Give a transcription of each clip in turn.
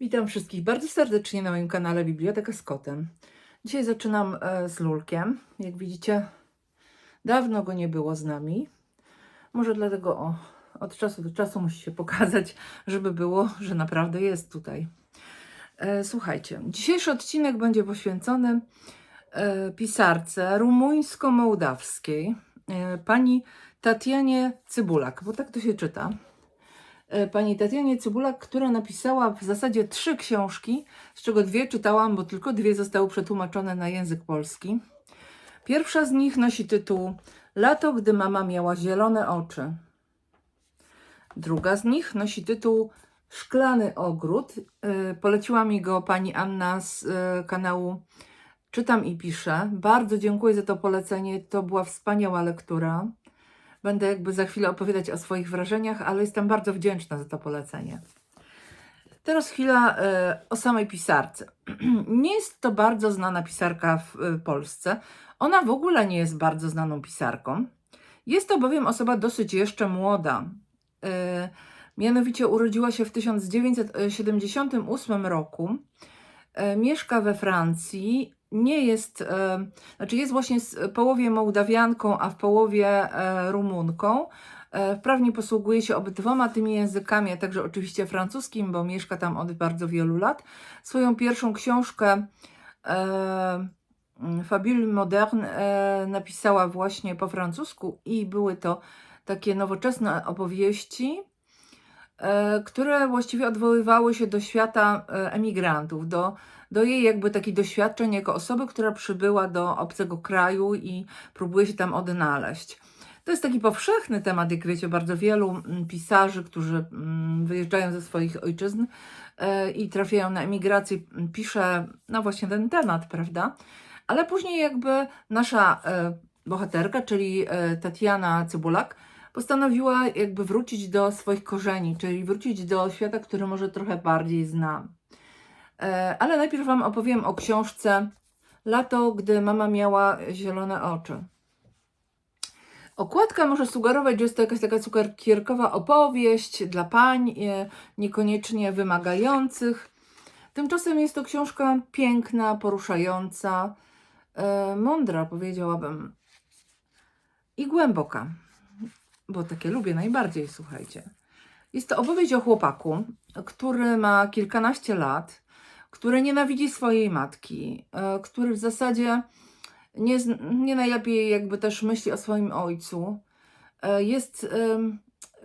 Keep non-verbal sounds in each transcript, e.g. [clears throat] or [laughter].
Witam wszystkich bardzo serdecznie na moim kanale Biblioteka z Kotem. Dzisiaj zaczynam e, z Lulkiem. Jak widzicie, dawno go nie było z nami. Może dlatego o, od czasu do czasu musi się pokazać, żeby było, że naprawdę jest tutaj. E, Słuchajcie, dzisiejszy odcinek będzie poświęcony e, pisarce rumuńsko-mołdawskiej, pani Tatianie Cybulak, bo tak to się czyta pani Tatianie Cybulak, która napisała w zasadzie trzy książki, z czego dwie czytałam, bo tylko dwie zostały przetłumaczone na język polski. Pierwsza z nich nosi tytuł Lato, gdy mama miała zielone oczy. Druga z nich nosi tytuł Szklany ogród. E, Poleciła mi go pani Anna z e, kanału Czytam i piszę. Bardzo dziękuję za to polecenie. To była wspaniała lektura. Będę jakby za chwilę opowiadać o swoich wrażeniach, ale jestem bardzo wdzięczna za to polecenie. Teraz chwila e, o samej pisarce. [clears throat] nie jest to bardzo znana pisarka w e, Polsce. Ona w ogóle nie jest bardzo znaną pisarką. Jest to bowiem osoba dosyć jeszcze młoda. E, mianowicie urodziła się w 1978 roku. Mieszka we Francji. Nie jest, e, znaczy jest właśnie z połowie Mołdawianką, a w połowie e, Rumunką. E, Wprawnie posługuje się obydwoma tymi językami, a także oczywiście francuskim, bo mieszka tam od bardzo wielu lat. Swoją pierwszą książkę e, Fabule Moderne e, napisała właśnie po francusku i były to takie nowoczesne opowieści, e, które właściwie odwoływały się do świata emigrantów, do, do jej jakby takich doświadczeń jako osoby, która przybyła do obcego kraju i próbuje się tam odnaleźć. To jest taki powszechny temat, jak wiecie, bardzo wielu mm, pisarzy, którzy mm, wyjeżdżają ze swoich ojczyzn e, i trafiają na emigrację, m, pisze no właśnie ten temat, prawda? Ale później jakby nasza e, bohaterka, czyli e, Tatiana Cybulak, postanowiła jakby wrócić do swoich korzeni, czyli wrócić do świata, który może trochę bardziej znam. E, Ale najpierw Wam opowiem o książce Lato, gdy mama miała zielone oczy. Okładka może sugerować, że jest to jakaś taka cukierkowa opowieść dla pań, e, niekoniecznie wymagających. Tymczasem jest to książka piękna, poruszająca, e, mądra, powiedziałabym, i głęboka, bo takie lubię najbardziej, słuchajcie. Jest to opowieść o chłopaku, który ma kilkanaście lat, który nienawidzi swojej matki, e, który w zasadzie nie, nie najlepiej jakby też myśli o swoim ojcu. E, Jest,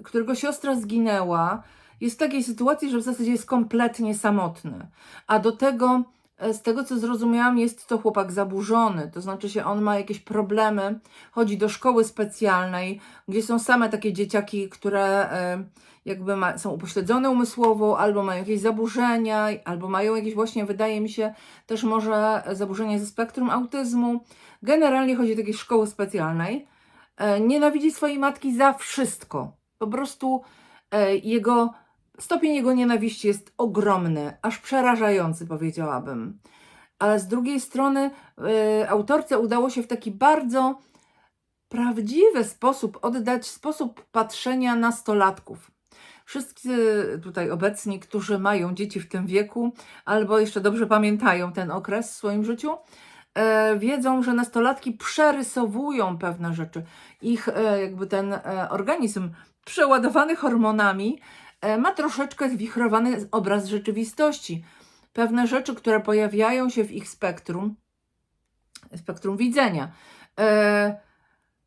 którego siostra zginęła, jest w takiej sytuacji, że w zasadzie jest kompletnie samotny. A do tego, z tego co zrozumiałam, jest to chłopak zaburzony. To znaczy się, on ma jakieś problemy, chodzi do szkoły specjalnej, gdzie są same takie dzieciaki, które e, jakby ma, są upośledzone umysłowo, albo mają jakieś zaburzenia, albo mają jakieś właśnie, wydaje mi się, też może zaburzenia ze spektrum autyzmu. Generalnie chodzi do takiej szkoły specjalnej. E, nienawidzi swojej matki za wszystko. Po prostu e, jego stopień jego nienawiści jest ogromny, aż przerażający, powiedziałabym. Ale z drugiej strony e, autorce udało się w taki bardzo prawdziwy sposób oddać sposób patrzenia nastolatków. Wszyscy tutaj obecni, którzy mają dzieci w tym wieku, albo jeszcze dobrze pamiętają ten okres w swoim życiu, e, wiedzą, że nastolatki przerysowują pewne rzeczy. Ich e, jakby ten organizm przeładowany hormonami ma troszeczkę zwichrowany obraz rzeczywistości. Pewne rzeczy, które pojawiają się w ich spektrum, spektrum widzenia, e,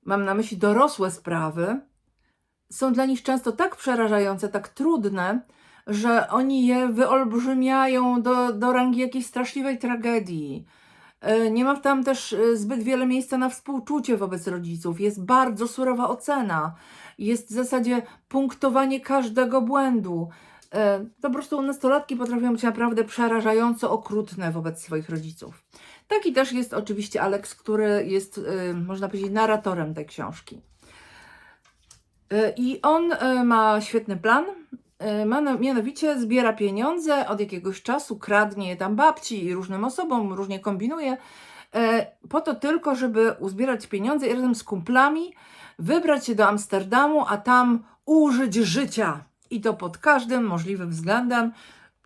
mam na myśli dorosłe sprawy, są dla nich często tak przerażające, tak trudne, że oni je wyolbrzymiają do, do rangi jakiejś straszliwej tragedii. E, Nie ma tam też e, zbyt wiele miejsca na współczucie wobec rodziców. Jest bardzo surowa ocena. Jest w zasadzie punktowanie każdego błędu. E, Po prostu nastolatki potrafią być naprawdę przerażająco okrutne wobec swoich rodziców. Taki też jest oczywiście Alex, który jest, można powiedzieć, narratorem tej książki. I on ma świetny plan. E, mianowicie zbiera pieniądze od jakiegoś czasu, kradnie je tam babci i różnym osobom, różnie kombinuje, e, po to tylko, żeby uzbierać pieniądze i razem z kumplami wybrać się do Amsterdamu, a tam użyć życia. I to pod każdym możliwym względem.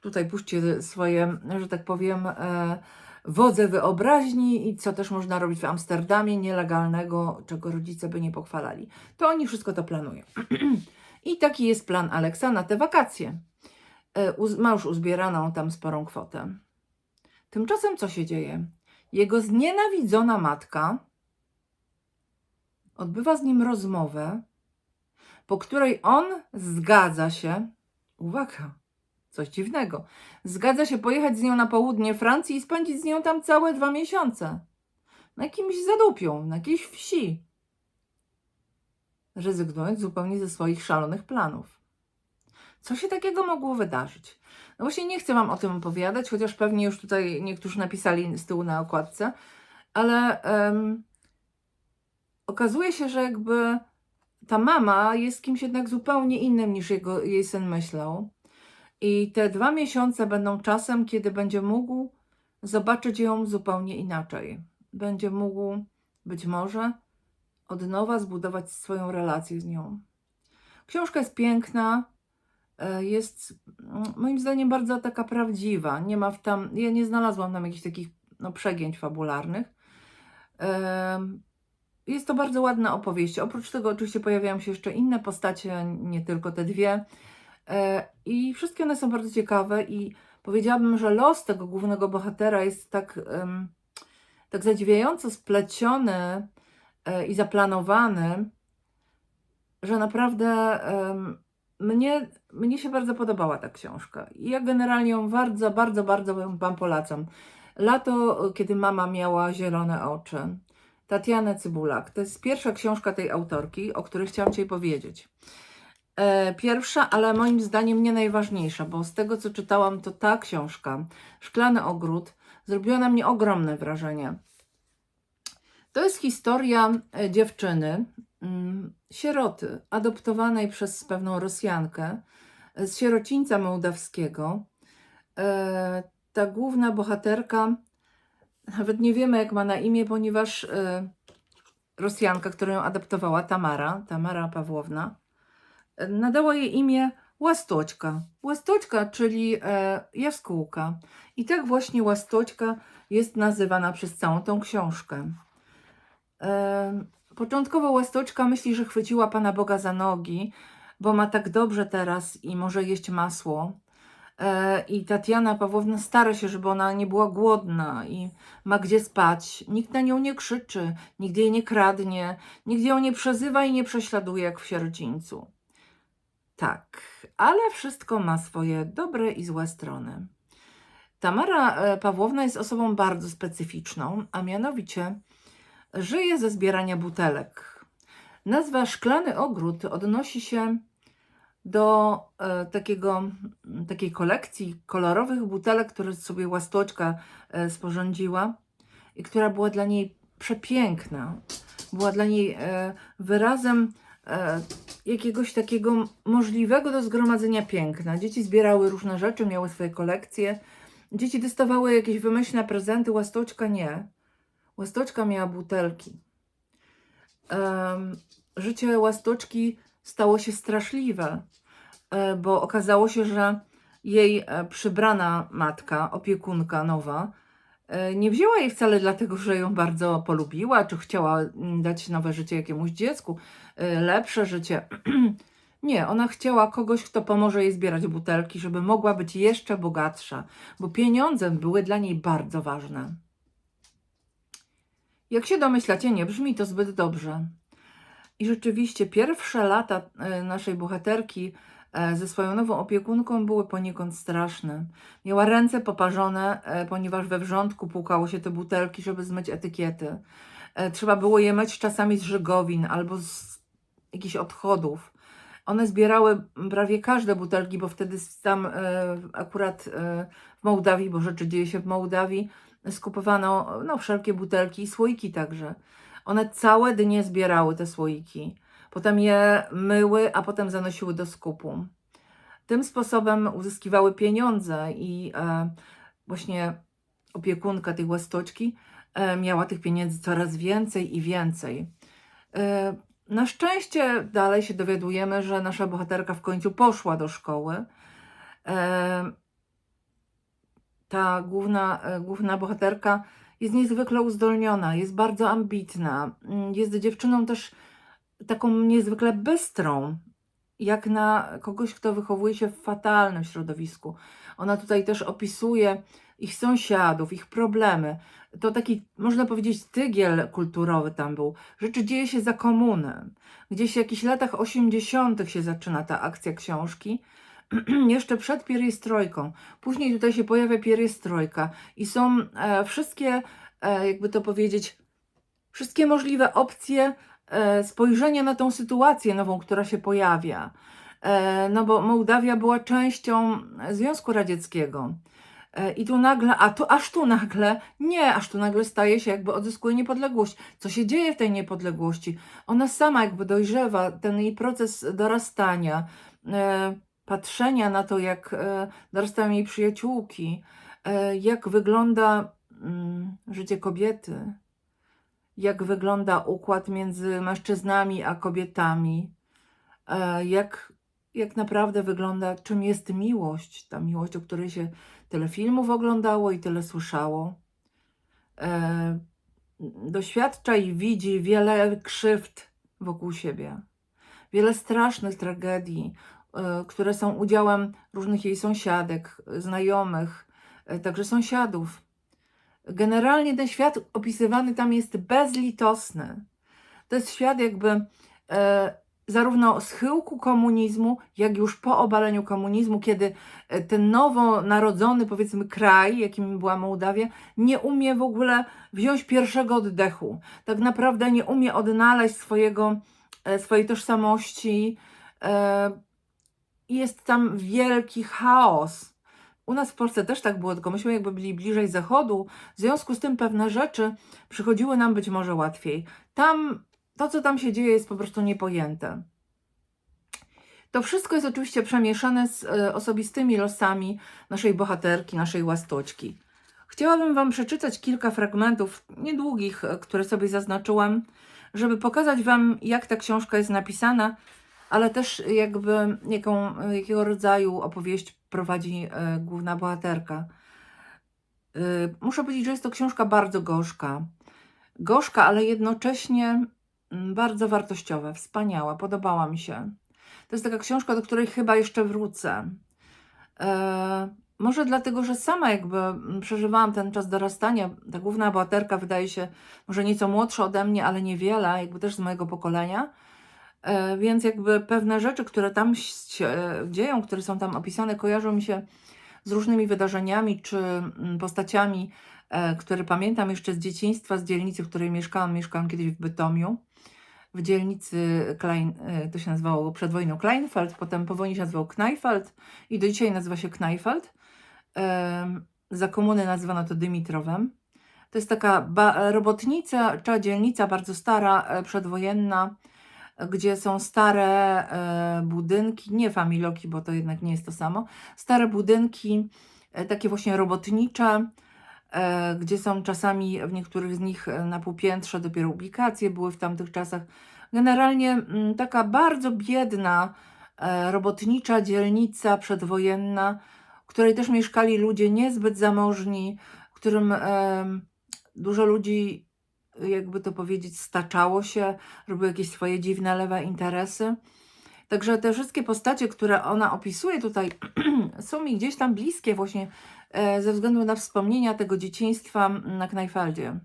tutaj puśćcie swoje, że tak powiem, e, wodze wyobraźni i co też można robić w Amsterdamie nielegalnego, czego rodzice by nie pochwalali. To oni wszystko to planują. [clears throat] I taki jest plan Aleksa na te wakacje. E, Ma już uzbieraną tam sporą kwotę. Tymczasem co się dzieje? Jego znienawidzona matka odbywa z nim rozmowę, po której on zgadza się, uwaga, coś dziwnego, zgadza się pojechać z nią na południe Francji i spędzić z nią tam całe dwa miesiące. Na jakimś zadupią, na jakiejś wsi. Rezygnując zupełnie ze swoich szalonych planów. Co się takiego mogło wydarzyć? No właśnie nie chcę Wam o tym opowiadać, chociaż pewnie już tutaj niektórzy napisali z tyłu na okładce, ale em, okazuje się, że jakby ta mama jest kimś jednak zupełnie innym niż jego, jej syn myślał. I te dwa miesiące będą czasem, kiedy będzie mógł zobaczyć ją zupełnie inaczej. Będzie mógł być może od nowa zbudować swoją relację z nią. Książka jest piękna, e, jest mm, moim zdaniem bardzo taka prawdziwa. Nie ma w tam, ja nie znalazłam tam jakichś takich no, przegięć fabularnych. Em, Jest to bardzo ładna opowieść. Oprócz tego oczywiście pojawiają się jeszcze inne postacie, nie tylko te dwie. E, I wszystkie one są bardzo ciekawe i powiedziałabym, że los tego głównego bohatera jest tak, tak zadziwiająco spleciony e, i zaplanowany, że naprawdę mnie, mnie się bardzo podobała ta książka. I ja generalnie ją bardzo, bardzo, bardzo Wam polecam. Lato, kiedy mama miała zielone oczy. Tatiana Cybulak. To jest pierwsza książka tej autorki, o której chciałam Ci powiedzieć. E, Pierwsza, ale moim zdaniem nie najważniejsza, bo z tego co czytałam, to ta książka, Szklany Ogród, zrobiła na mnie ogromne wrażenie. To jest historia e, dziewczyny, mm, sieroty, adoptowanej przez pewną Rosjankę e, z sierocińca mołdawskiego. E, Ta główna bohaterka, nawet nie wiemy jak ma na imię, ponieważ Rosjanka, która ją adoptowała, Tamara, Tamara Pawłowna, nadała jej imię Łastoćka. Łastoćka, czyli jaskółka. I tak właśnie Łastoćka jest nazywana przez całą tą książkę. Początkowo Łastoczka myśli, że chwyciła Pana Boga za nogi, bo ma tak dobrze teraz i może jeść masło. E, I Tatiana Pawłowna stara się, żeby ona nie była głodna i ma gdzie spać. Nikt na nią nie krzyczy, nikt jej nie kradnie, nikt ją nie przezywa i nie prześladuje jak w sierocińcu. Tak, ale wszystko ma swoje dobre i złe strony. Tamara e, Pawłowna jest osobą bardzo specyficzną, a mianowicie żyje ze zbierania butelek. Nazwa Szklany Ogród odnosi się do e, takiego, takiej kolekcji kolorowych butelek, które sobie Łastoczka e, sporządziła i która była dla niej przepiękna. Była dla niej e, wyrazem e, jakiegoś takiego możliwego do zgromadzenia piękna. Dzieci zbierały różne rzeczy, miały swoje kolekcje. Dzieci dostawały jakieś wymyślne prezenty, Łastoczka nie. Łastoczka miała butelki. Życie łastoczki stało się straszliwe, e, bo okazało się, że jej e, przybrana matka, opiekunka nowa, e, nie wzięła jej wcale dlatego, że ją bardzo polubiła, czy chciała mm, dać nowe życie jakiemuś dziecku, lepsze życie. [clears throat] Nie, ona chciała kogoś, kto pomoże jej zbierać butelki, żeby mogła być jeszcze bogatsza, bo pieniądze były dla niej bardzo ważne. Jak się domyślacie, nie brzmi to zbyt dobrze. I rzeczywiście pierwsze lata e, naszej bohaterki e, ze swoją nową opiekunką były poniekąd straszne. Miała ręce poparzone, e, ponieważ we wrzątku płukało się te butelki, żeby zmyć etykiety. Trzeba było je myć czasami z żygowin albo z jakichś odchodów. One zbierały prawie każde butelki, bo wtedy tam akurat w Mołdawii, bo rzeczy dzieje się w Mołdawii, skupowano no, wszelkie butelki i słoiki także. One całe dnie zbierały te słoiki. Potem je myły, a potem zanosiły do skupu. Tym sposobem uzyskiwały pieniądze i e, właśnie opiekunka tej łastoczki e, miała tych pieniędzy coraz więcej i więcej. E, na szczęście dalej się dowiadujemy, że nasza bohaterka w końcu poszła do szkoły. E, ta główna, e, główna bohaterka jest niezwykle uzdolniona, jest bardzo ambitna, mm, jest dziewczyną też taką niezwykle bystrą, jak na kogoś, kto wychowuje się w fatalnym środowisku. Ona tutaj też opisuje ich sąsiadów, ich problemy. To taki, można powiedzieć, tygiel kulturowy tam był. Rzeczy dzieje się za komuny. Gdzieś w jakichś latach 80. się zaczyna ta akcja książki. [clears throat] Jeszcze przed pieriestrojką. Później tutaj się pojawia pieriestrojka i są e, wszystkie, e, jakby to powiedzieć, wszystkie możliwe opcje e, spojrzenia na tą sytuację nową, która się pojawia. E, no bo Mołdawia była częścią Związku Radzieckiego. E, I tu nagle, a tu, aż tu nagle, nie, aż tu nagle staje się, jakby odzyskuje niepodległość. Co się dzieje w tej niepodległości? Ona sama jakby dojrzewa, ten jej proces dorastania, e, patrzenia na to, jak e, dorastają jej przyjaciółki, e, jak wygląda mm, życie kobiety, jak wygląda układ między mężczyznami a kobietami, e, jak, jak naprawdę wygląda, czym jest miłość, ta miłość, o której się tyle filmów oglądało i tyle słyszało. Doświadcza i widzi wiele krzywd wokół siebie, wiele strasznych tragedii, które są udziałem różnych jej sąsiadek, znajomych, e, także sąsiadów. Generalnie ten świat opisywany tam jest bezlitosny. To jest świat jakby e, zarówno schyłku komunizmu, jak już po obaleniu komunizmu, kiedy e, ten nowo narodzony, powiedzmy, kraj, jakim była Mołdawia, nie umie w ogóle wziąć pierwszego oddechu. Tak naprawdę nie umie odnaleźć swojego, e, swojej tożsamości. E, Jest tam wielki chaos. U nas w Polsce też tak było, tylko myśmy jakby byli bliżej zachodu, w związku z tym pewne rzeczy przychodziły nam być może łatwiej. Tam to, co tam się dzieje, jest po prostu niepojęte. To wszystko jest oczywiście przemieszane z e, osobistymi losami naszej bohaterki, naszej łastoczki. Chciałabym Wam przeczytać kilka fragmentów, niedługich, e, które sobie zaznaczyłam, żeby pokazać Wam, jak ta książka jest napisana, ale też jakby jaką, jakiego rodzaju opowieść prowadzi e, główna bohaterka. E, muszę powiedzieć, że jest to książka bardzo gorzka. Gorzka, ale jednocześnie mm, bardzo wartościowa, wspaniała, podobała mi się. To jest taka książka, do której chyba jeszcze wrócę. E, może dlatego, że sama jakby mm, przeżywałam ten czas dorastania. Ta główna bohaterka wydaje się może nieco młodsza ode mnie, ale niewiele, jakby też z mojego pokolenia. E, więc jakby pewne rzeczy, które tam się e, dzieją, które są tam opisane, kojarzą mi się z różnymi wydarzeniami czy mm, postaciami, e, które pamiętam jeszcze z dzieciństwa, z dzielnicy, w której mieszkałam. Mieszkałam kiedyś w Bytomiu, w dzielnicy Klein, to się nazywało przed wojną Kleinfeld, potem po wojnie się nazywał Kneifeld i do dzisiaj nazywa się Kneifeld. Em, Za komuny nazywano to Dymitrowem. To jest taka robotnica, dzielnica bardzo stara, przedwojenna, gdzie są stare e, budynki, nie familoki, bo to jednak nie jest to samo, stare budynki, e, takie właśnie robotnicze, e, gdzie są czasami w niektórych z nich na półpiętrze dopiero ubikacje były w tamtych czasach. Generalnie mm, taka bardzo biedna, robotnicza dzielnica przedwojenna, w której też mieszkali ludzie niezbyt zamożni, którym dużo ludzi jakby to powiedzieć, staczało się, robiło jakieś swoje dziwne, lewe interesy. Także te wszystkie postacie, które ona opisuje tutaj, [clears throat] są mi gdzieś tam bliskie, właśnie e, ze względu na wspomnienia tego dzieciństwa na Knajfaldzie.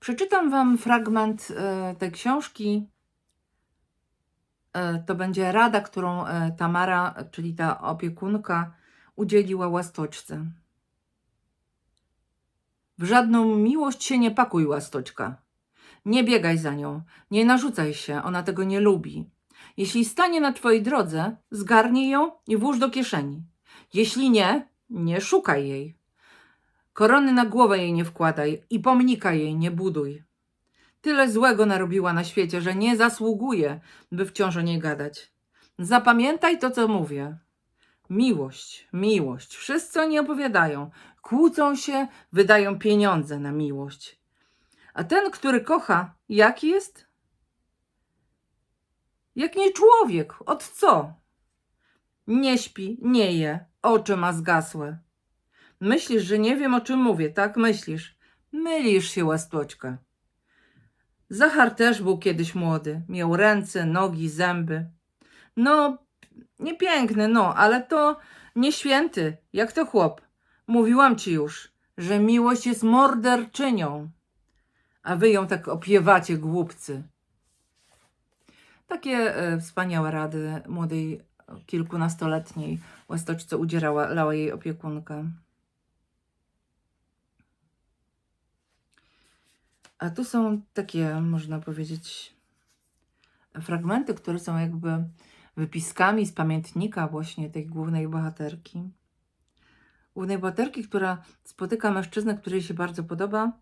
Przeczytam Wam fragment e, tej książki. E, To będzie rada, którą Tamara, czyli ta opiekunka, udzieliła łastoczce. W żadną miłość się nie pakuj, łastoczka. Nie biegaj za nią, nie narzucaj się, ona tego nie lubi. Jeśli stanie na twojej drodze, zgarnij ją i włóż do kieszeni. Jeśli nie, nie szukaj jej. Korony na głowę jej nie wkładaj i pomnika jej nie buduj. Tyle złego narobiła na świecie, że nie zasługuje, by wciąż o niej gadać. Zapamiętaj to, co mówię. Miłość, miłość. Wszyscy oni opowiadają. Kłócą się, wydają pieniądze na miłość. A ten, który kocha, jaki jest? Jak nie człowiek. Od co? Nie śpi, nie je, oczy ma zgasłe. Myślisz, że nie wiem o czym mówię, tak myślisz? Mylisz się, łastoczka. Zachar też był kiedyś młody. Miał ręce, nogi, zęby. No, nie piękny, no, ale to nie święty, jak to chłop. Mówiłam ci już, że miłość jest morderczynią. A wy ją tak opiewacie, głupcy. Takie e, wspaniałe rady młodej, kilkunastoletniej łastoczce udzielała lała jej opiekunka. A tu są takie, można powiedzieć, fragmenty, które są jakby wypiskami z pamiętnika właśnie tej głównej bohaterki. Głównej bohaterki, która spotyka mężczyznę, który jej się bardzo podoba,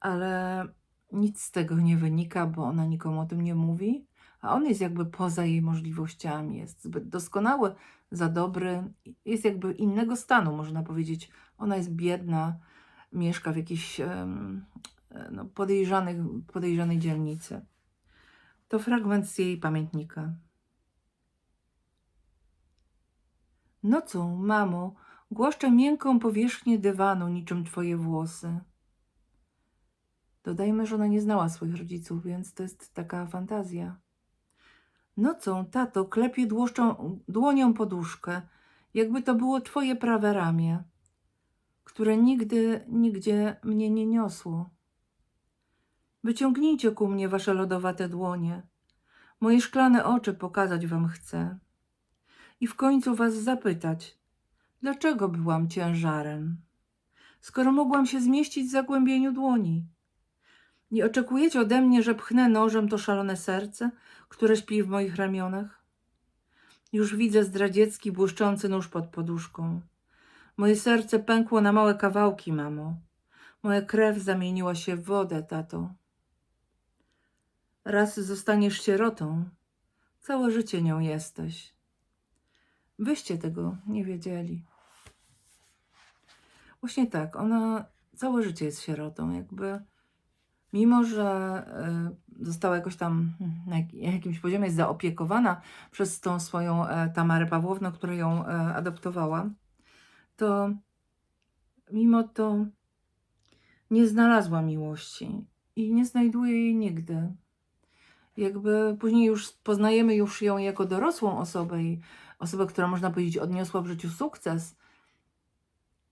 ale nic z tego nie wynika, bo ona nikomu o tym nie mówi, a on jest jakby poza jej możliwościami, jest zbyt doskonały, za dobry, jest jakby innego stanu, można powiedzieć. Ona jest biedna, mieszka w jakiejś no, podejrzanej dzielnicy. To fragment z jej pamiętnika. Nocą, mamo, głaszczę miękką powierzchnię dywanu, niczym twoje włosy. Dodajmy, że ona nie znała swoich rodziców, więc to jest taka fantazja. Nocą, tato, klepie dłonią poduszkę, jakby to było twoje prawe ramię, które nigdy, nigdzie mnie nie niosło. Wyciągnijcie ku mnie wasze lodowate dłonie. Moje szklane oczy pokazać wam chcę. I w końcu was zapytać, dlaczego byłam ciężarem, skoro mogłam się zmieścić w zagłębieniu dłoni. Nie oczekujecie ode mnie, że pchnę nożem to szalone serce, które śpi w moich ramionach? Już widzę zdradziecki, błyszczący nóż pod poduszką. Moje serce pękło na małe kawałki, mamo. Moja krew zamieniła się w wodę, tato. Raz zostaniesz sierotą, całe życie nią jesteś. Wyście tego nie wiedzieli. Właśnie tak, ona całe życie jest sierotą, jakby mimo, że y, została jakoś tam na jak- jakimś poziomie zaopiekowana przez tą swoją e, Tamarę Pawłowną, która ją e, adoptowała, to mimo to nie znalazła miłości i nie znajduje jej nigdy. Jakby później już poznajemy już ją jako dorosłą osobę i osobę, która można powiedzieć odniosła w życiu sukces.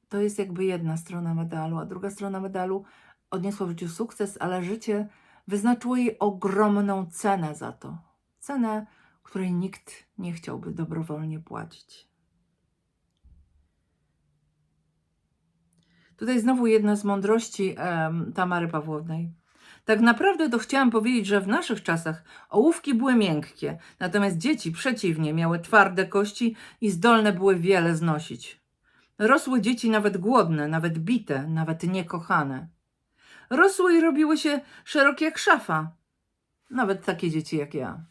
To jest jakby jedna strona medalu, a druga strona medalu odniosła w życiu sukces, ale życie wyznaczyło jej ogromną cenę za to. Cenę, której nikt nie chciałby dobrowolnie płacić. Tutaj znowu jedna z mądrości em, Tamary Pawłownej. Tak naprawdę to chciałam powiedzieć, że w naszych czasach ołówki były miękkie, natomiast dzieci przeciwnie miały twarde kości i zdolne były wiele znosić. Rosły dzieci nawet głodne, nawet bite, nawet niekochane. Rosły i robiły się szerokie jak szafa. Nawet takie dzieci jak ja.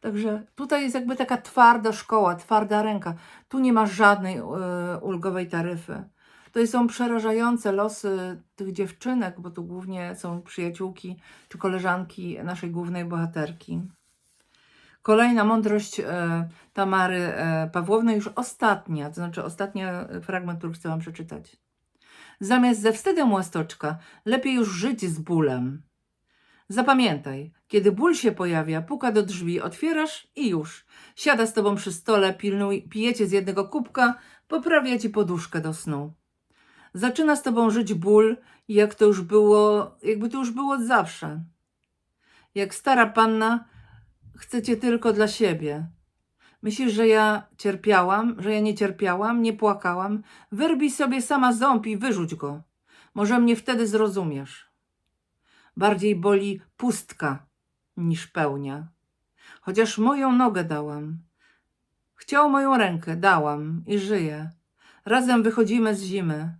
Także tutaj jest jakby taka twarda szkoła, twarda ręka. Tu nie ma żadnej e, ulgowej taryfy. To są przerażające losy tych dziewczynek, bo tu głównie są przyjaciółki czy koleżanki naszej głównej bohaterki. Kolejna mądrość e, Tamary e, Pawłownej, już ostatnia, to znaczy ostatni fragment, który chcę Wam przeczytać. Zamiast ze wstydem łastoczka, lepiej już żyć z bólem. Zapamiętaj, kiedy ból się pojawia, puka do drzwi, otwierasz i już. Siada z tobą przy stole, pilnuj, pijecie z jednego kubka, poprawia ci poduszkę do snu. Zaczyna z tobą żyć ból, jak to już było, jakby to już było od zawsze. Jak stara panna, chcecie tylko dla siebie. Myślisz, że ja cierpiałam, że ja nie cierpiałam, nie płakałam? Wyrwij sobie sama ząb i wyrzuć go. Może mnie wtedy zrozumiesz. Bardziej boli pustka niż pełnia. Chociaż moją nogę dałam. Chciał moją rękę, dałam i żyję. Razem wychodzimy z zimy.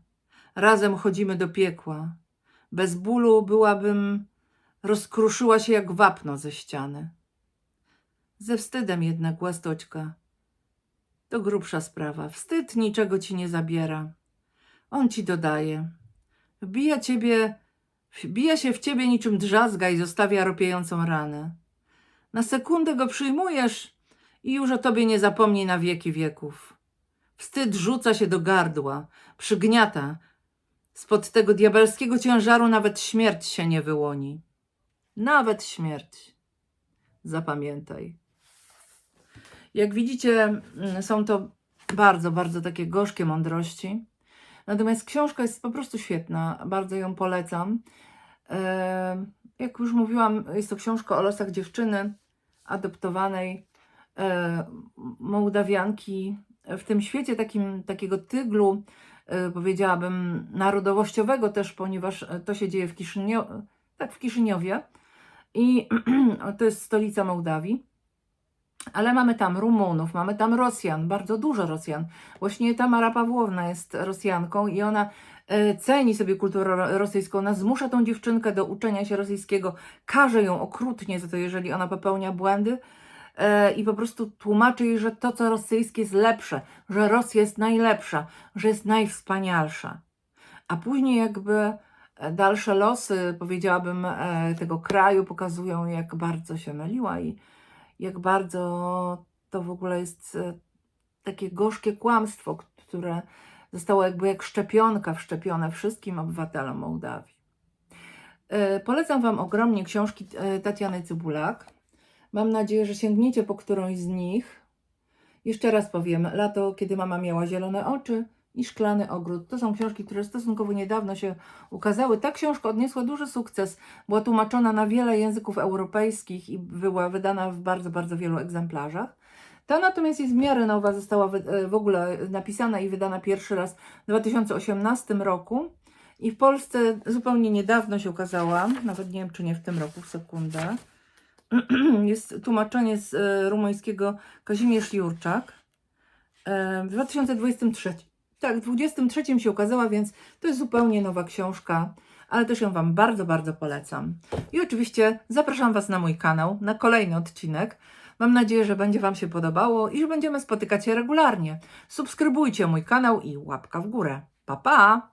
Razem chodzimy do piekła. Bez bólu byłabym, rozkruszyła się jak wapno ze ściany. Ze wstydem jednak, łastoćka. To grubsza sprawa. Wstyd niczego ci nie zabiera. On ci dodaje. Wbija ciebie, wbija się w ciebie niczym drzazga i zostawia ropiejącą ranę. Na sekundę go przyjmujesz i już o tobie nie zapomni na wieki wieków. Wstyd rzuca się do gardła, przygniata. Spod tego diabelskiego ciężaru nawet śmierć się nie wyłoni. Nawet śmierć. Zapamiętaj. Jak widzicie, mm, są to bardzo, bardzo takie gorzkie mądrości. Natomiast książka jest po prostu świetna, bardzo ją polecam. E, Jak już mówiłam, jest to książka o losach dziewczyny adoptowanej e, Mołdawianki w tym świecie takim, takiego tyglu, powiedziałabym, narodowościowego też, ponieważ e, to się dzieje w Kiszyniowie, tak, w Kiszyniowie i [clears throat] to jest stolica Mołdawii. Ale mamy tam Rumunów, mamy tam Rosjan, bardzo dużo Rosjan. Właśnie Tamara Pawłowna jest Rosjanką i ona e, ceni sobie kulturę ro- rosyjską. Ona zmusza tą dziewczynkę do uczenia się rosyjskiego, każe ją okrutnie za to, jeżeli ona popełnia błędy e, i po prostu tłumaczy jej, że to, co rosyjskie jest lepsze, że Rosja jest najlepsza, że jest najwspanialsza. A później jakby e, dalsze losy, powiedziałabym, e, tego kraju pokazują, jak bardzo się myliła i jak bardzo to w ogóle jest e, takie gorzkie kłamstwo, które zostało jakby jak szczepionka wszczepione wszystkim obywatelom Mołdawii. E, Polecam Wam ogromnie książki e, Tatiany Cybulak. Mam nadzieję, że sięgniecie po którąś z nich. Jeszcze raz powiem, Lato, kiedy mama miała zielone oczy i Szklany ogród. To są książki, które stosunkowo niedawno się ukazały. Ta książka odniosła duży sukces. Była tłumaczona na wiele języków europejskich i była wydana w bardzo, bardzo wielu egzemplarzach. Ta natomiast jest w miarę nowa, została e, w ogóle napisana i wydana pierwszy raz w 2018 roku. I w Polsce zupełnie niedawno się ukazała, nawet nie wiem czy nie w tym roku, sekundę. [clears throat] Jest tłumaczenie z e, rumuńskiego Kazimierz Jurczak. E, W 2023. Tak, w 2023 się ukazała, więc to jest zupełnie nowa książka, ale też ją Wam bardzo, bardzo polecam. I oczywiście zapraszam Was na mój kanał, na kolejny odcinek. Mam nadzieję, że będzie Wam się podobało i że będziemy spotykać się regularnie. Subskrybujcie mój kanał i łapka w górę. Pa, pa!